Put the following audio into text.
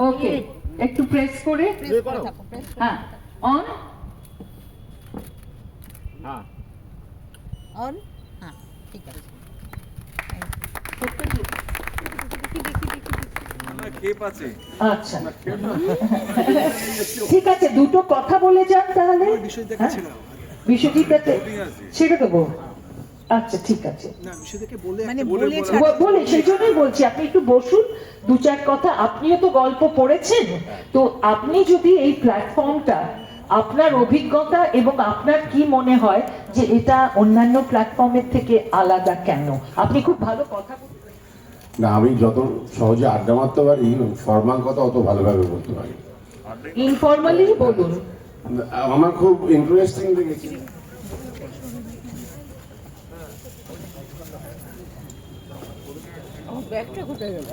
ওকে একটু প্রেস করে। প্রেস করে থাকো প্রেস হ্যাঁ অন হ্যাঁ। অন হ্যাঁ ঠিক আছে। আচ্ছা। ঠিক আছে দুটো কথা বলে যান তাহলে। বিষয়টাকে হ্যাঁ? ছেড়ে দেবো আচ্ছা ঠিক আছে। বলে মানে বলে সেই জন্যই বলছি আপনি একটু বসুন দু চার কথা আপনিও তো গল্প পড়েছেন। তো আপনি যদি এই প্ল্যাটফর্মটা আপনার অভিজ্ঞতা এবং আপনার কি মনে হয় যে এটা অন্যান্য প্ল্যাটফর্মের থেকে আলাদা কেন? আপনি খুব ভালো কথা না আমি যত সহজে আড্ডা মারতে পারি ফর্মাল কথা অত ভালোভাবে বলতে পারি ইনফর্মালি বলুন। আমার খুব ইন্টারেস্টিং লেগেছে ব্যাগটা কোথায় গেল